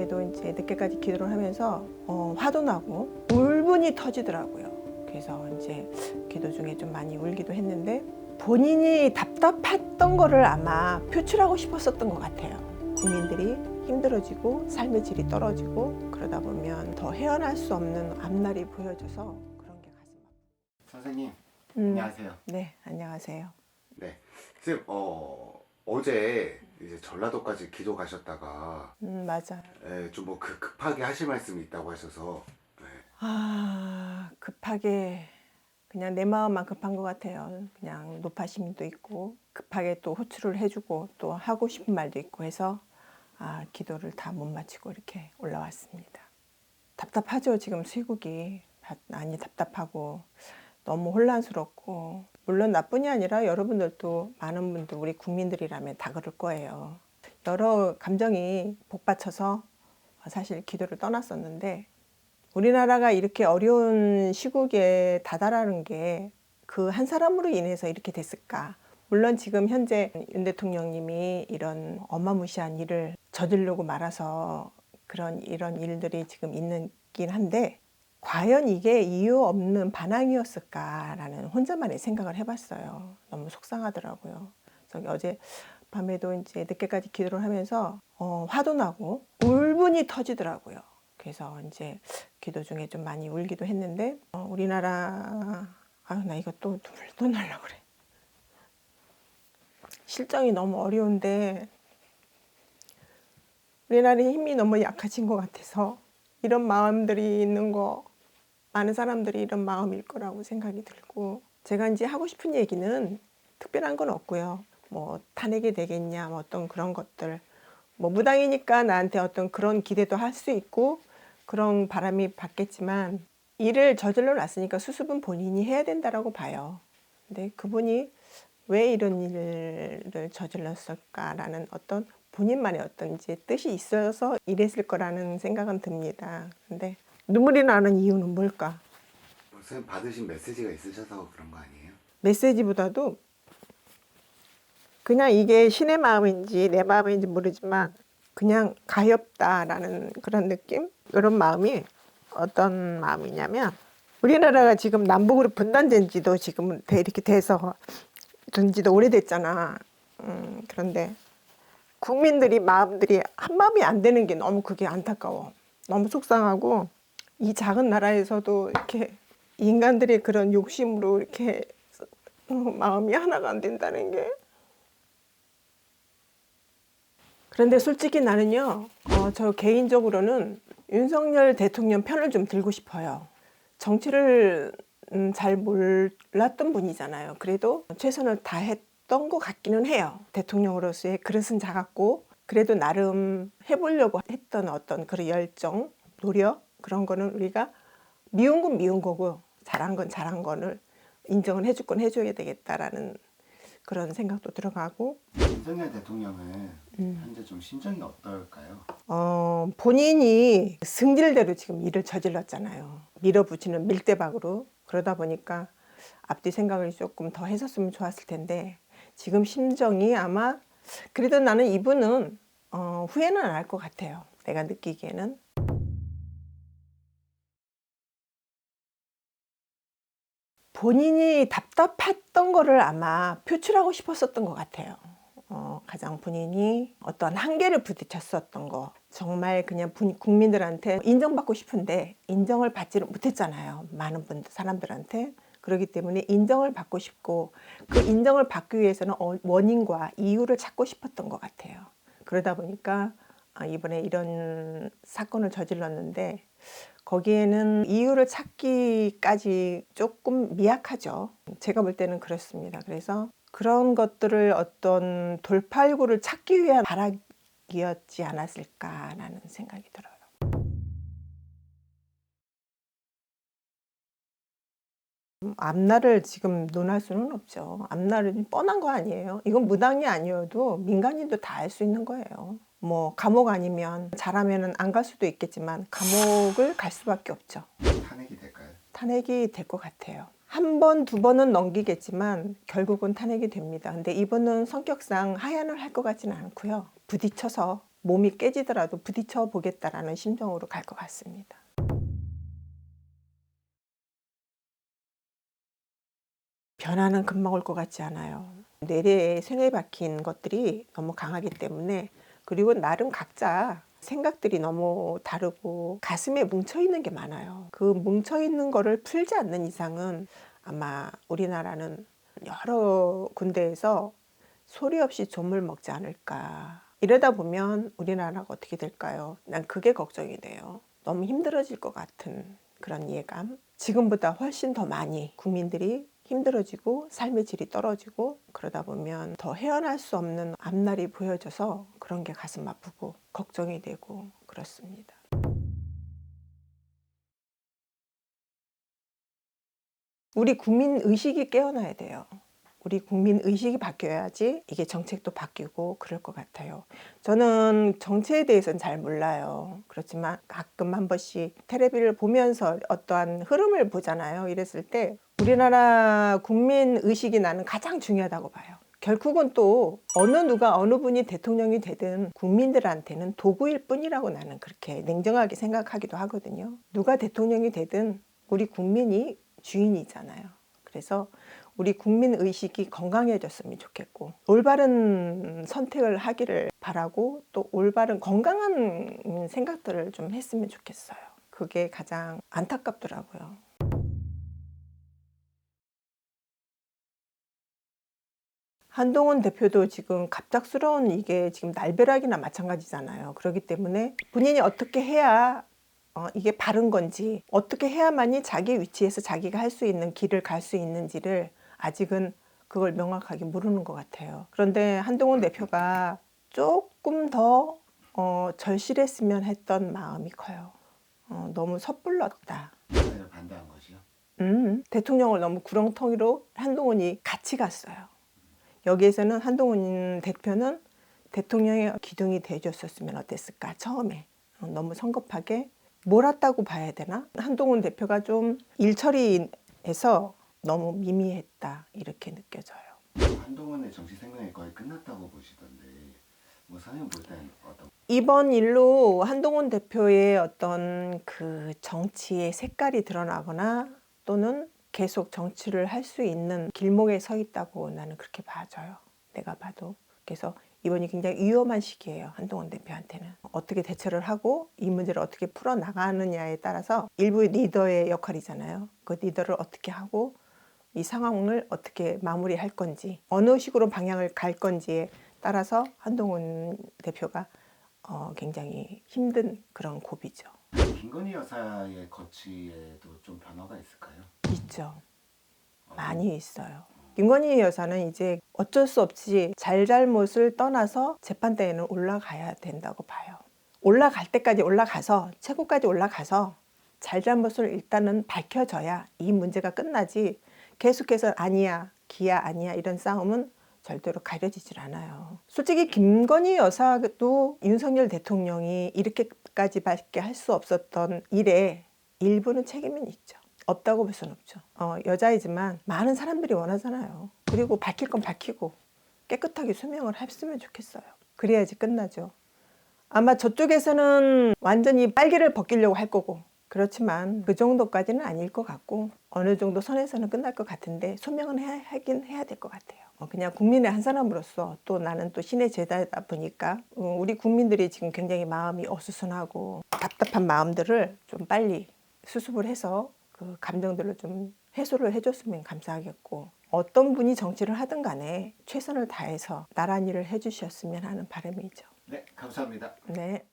밤에도 이제 늦게까지 기도를 하면서 어, 화도 나고 울분이 터지더라고요. 그래서 이제 기도 중에 좀 많이 울기도 했는데 본인이 답답했던 거를 아마 표출하고 싶었었던 것 같아요. 국민들이 힘들어지고 삶의 질이 떨어지고 그러다 보면 더 헤어날 수 없는 앞날이 보여져서 그런 게 가슴 아파요. 선생님 음, 안녕하세요. 네, 안녕하세요. 네, 선생님 어 어제 이제 전라도까지 기도 가셨다가 음, 맞아. 좀 뭐 급하게 하실 말씀이 있다고 하셔서 네. 아, 급하게 그냥 내 마음만 급한 것 같아요. 그냥 높아심도 있고 급하게 또 호출을 해주고 또 하고 싶은 말도 있고 해서 아, 기도를 다 못 마치고 이렇게 올라왔습니다. 답답하죠. 지금 쇠국이 많이 답답하고 너무 혼란스럽고 물론 나뿐이 아니라 여러분들도 많은 분들 우리 국민들이라면 다 그럴 거예요. 여러 감정이 복받쳐서 사실 기도를 떠났었는데 우리나라가 이렇게 어려운 시국에 다다라는 게 그 한 사람으로 인해서 이렇게 됐을까? 물론 지금 현재 윤 대통령님이 이런 어마무시한 일을 저지르고 말아서 그런 이런 일들이 지금 있긴 한데 과연 이게 이유 없는 반항이었을까라는 혼자만의 생각을 해봤어요. 너무 속상하더라고요. 그래서 어제 밤에도 이제 늦게까지 기도를 하면서 어, 화도 나고 울분이 터지더라고요. 그래서 이제 기도 중에 좀 많이 울기도 했는데 어, 우리나라 아유 나 이거 또 눈물 또 날라 그래. 실정이 너무 어려운데 우리나라의 힘이 너무 약해진 것 같아서 이런 마음들이 있는 거 많은 사람들이 이런 마음일 거라고 생각이 들고 제가 이제 하고 싶은 얘기는 특별한 건 없고요. 뭐 탄핵이 되겠냐 뭐 어떤 그런 것들 뭐 무당이니까 나한테 어떤 그런 기대도 할 수 있고 그런 바람이 받겠지만 일을 저질러 놨으니까 수습은 본인이 해야 된다라고 봐요. 근데 그분이 왜 이런 일을 저질렀을까라는 어떤 본인만의 어떤 이제 뜻이 있어서 이랬을 거라는 생각은 듭니다. 근데 눈물이 나는 이유는 뭘까? 선생님 받으신 메시지가 있으셔서 그런 거 아니에요? 메시지보다도 그냥 이게 신의 마음인지 내 마음인지 모르지만 그냥 가엾다라는 그런 느낌? 이런 마음이 어떤 마음이냐면 우리나라가 지금 남북으로 분단된 지도 지금 돼- 이렇게 돼서 된 지도 오래됐잖아. 음, 그런데 국민들이 마음들이 한 마음이 안 되는 게 너무 그게 안타까워. 너무 속상하고 이 작은 나라에서도 이렇게 인간들의 그런 욕심으로 이렇게 어, 마음이 하나가 안 된다는 게. 그런데 솔직히 나는요, 어, 저 개인적으로는 윤석열 대통령 편을 좀 들고 싶어요. 정치를 음, 잘 몰랐던 분이잖아요. 그래도 최선을 다했던 것 같기는 해요. 대통령으로서의 그릇은 작았고, 그래도 나름 해보려고 했던 어떤 그런 열정, 노력, 그런 거는 우리가 미운 건 미운 거고, 잘한 건 잘한 거를 인정을 해줄 건 해줘야 되겠다라는 그런 생각도 들어가고, 윤석열 대통령은 음. 현재 좀 심정이 어떨까요? 어, 본인이 승질대로 지금 일을 저질렀잖아요. 밀어붙이는 밀대박으로. 그러다 보니까 앞뒤 생각을 조금 더 했었으면 좋았을 텐데 지금 심정이 아마 그래도 나는 이분은 어, 후회는 안 할 것 같아요. 내가 느끼기에는. 본인이 답답했던 거를 아마 표출하고 싶었었던 것 같아요. 어, 가장 본인이 어떤 한계를 부딪혔었던 거. 정말 그냥 분- 국민들한테 인정받고 싶은데 인정을 받지를 못했잖아요. 많은 분들 사람들한테. 그렇기 때문에 인정을 받고 싶고 그 인정을 받기 위해서는 어- 원인과 이유를 찾고 싶었던 것 같아요. 그러다 보니까 아, 이번에 이런 사건을 저질렀는데 거기에는 이유를 찾기까지 조금 미약하죠. 제가 볼 때는 그렇습니다. 그래서 그런 것들을 어떤 돌파구를 찾기 위한 발악이었지 않았을까라는 생각이 들어요. 음, 앞날을 지금 논할 수는 없죠. 앞날은 뻔한 거 아니에요. 이건 무당이 아니어도 민간인도 다 알 수 있는 거예요. 뭐 감옥 아니면 잘하면은 안갈 수도 있겠지만 감옥을 갈 수밖에 없죠. 탄핵이 될까요? 탄핵이 될 것 같아요. 한 번, 두 번은 넘기겠지만 결국은 탄핵이 됩니다. 근데 이번은 성격상 하야를 할것 같지는 않고요. 부딪혀서 몸이 깨지더라도 부딪혀 보겠다라는 심정으로 갈 것 같습니다. 변화는 금방 올 것 같지 않아요. 뇌리에 쇠뇌 박힌 것들이 너무 강하기 때문에 그리고 나름 각자 생각들이 너무 다르고 가슴에 뭉쳐 있는 게 많아요. 그 뭉쳐 있는 거를 풀지 않는 이상은 아마 우리나라는 여러 군데에서 소리 없이 좀을 먹지 않을까. 이러다 보면 우리나라가 어떻게 될까요? 난 그게 걱정이 돼요. 너무 힘들어질 것 같은 그런 예감. 지금보다 훨씬 더 많이 국민들이 힘들어지고 삶의 질이 떨어지고 그러다 보면 더 헤어날 수 없는 앞날이 보여져서 그런 게 가슴 아프고 걱정이 되고 그렇습니다. 우리 국민 의식이 깨어나야 돼요. 우리 국민 의식이 바뀌어야지 이게 정책도 바뀌고 그럴 것 같아요. 저는 정치에 대해서는 잘 몰라요. 그렇지만 가끔 한 번씩 텔레비를 보면서 어떠한 흐름을 보잖아요. 이랬을 때 우리나라 국민 의식이 나는 가장 중요하다고 봐요. 결국은 또 어느 누가 어느 분이 대통령이 되든 국민들한테는 도구일 뿐이라고 나는 그렇게 냉정하게 생각하기도 하거든요. 누가 대통령이 되든 우리 국민이 주인이잖아요. 그래서 우리 국민 의식이 건강해졌으면 좋겠고 올바른 선택을 하기를 바라고 또 올바른 건강한 생각들을 좀 했으면 좋겠어요. 그게 가장 안타깝더라고요. 한동훈 대표도 지금 갑작스러운 이게 지금 날벼락이나 마찬가지잖아요. 그렇기 때문에 본인이 어떻게 해야 어, 이게 바른 건지 어떻게 해야만이 자기 위치에서 자기가 할 수 있는 길을 갈 수 있는지를 아직은 그걸 명확하게 모르는 것 같아요. 그런데 한동훈 대표가 조금 더 어, 절실했으면 했던 마음이 커요. 어, 너무 섣불렀다. 반대한 것이요. 음, 대통령을 너무 구렁텅이로 한동훈이 같이 갔어요. 여기에서는 한동훈 대표는 대통령의 기둥이 돼줬었으면 어땠을까 처음에 어, 너무 성급하게 몰았다고 봐야 되나 한동훈 대표가 좀 일처리에서 너무 미미했다 이렇게 느껴져요. 한동훈의 정치 생명이 거의 끝났다고 보시던데 뭐 선생님 볼 때는 어떤? 이번 일로 한동훈 대표의 어떤 그 정치의 색깔이 드러나거나 또는 계속 정치를 할 수 있는 길목에 서 있다고 나는 그렇게 봐져요. 내가 봐도. 그래서 이번이 굉장히 위험한 시기예요. 한동훈 대표한테는. 어떻게 대처를 하고 이 문제를 어떻게 풀어 나가느냐에 따라서 일부 리더의 역할이잖아요. 그 리더를 어떻게 하고 이 상황을 어떻게 마무리할 건지 어느 식으로 방향을 갈 건지에 따라서 한동훈 대표가 어, 굉장히 힘든 그런 고비죠. 김건희 여사의 거취에도 좀 변화가 있을까요? 있죠. 많이 있어요. 김건희 여사는 이제 어쩔 수 없이 잘잘못을 떠나서 재판대에는 올라가야 된다고 봐요. 올라갈 때까지 올라가서 최고까지 올라가서 잘잘못을 일단은 밝혀져야 이 문제가 끝나지 계속해서 아니야 기야 아니야 이런 싸움은 절대로 가려지질 않아요. 솔직히 김건희 여사도 윤석열 대통령이 이렇게까지밖에 할 수 없었던 일에 일부는 책임은 있죠. 없다고 볼 수는 없죠. 어, 여자이지만 많은 사람들이 원하잖아요. 그리고 밝힐 건 밝히고 깨끗하게 수명을 했으면 좋겠어요. 그래야지 끝나죠. 아마 저쪽에서는 완전히 빨개를 벗기려고 할 거고 그렇지만 그 정도까지는 아닐 것 같고 어느 정도 선에서는 끝날 것 같은데 소명은 해야, 하긴 해야 될 것 같아요. 어, 그냥 국민의 한 사람으로서 또 나는 또 신의 제자다 보니까 어, 우리 국민들이 지금 굉장히 마음이 어수선하고 답답한 마음들을 좀 빨리 수습을 해서 그 감정들을 좀 해소를 해줬으면 감사하겠고 어떤 분이 정치를 하든 간에 최선을 다해서 나란 일을 해주셨으면 하는 바람이죠. 네, 감사합니다. 네.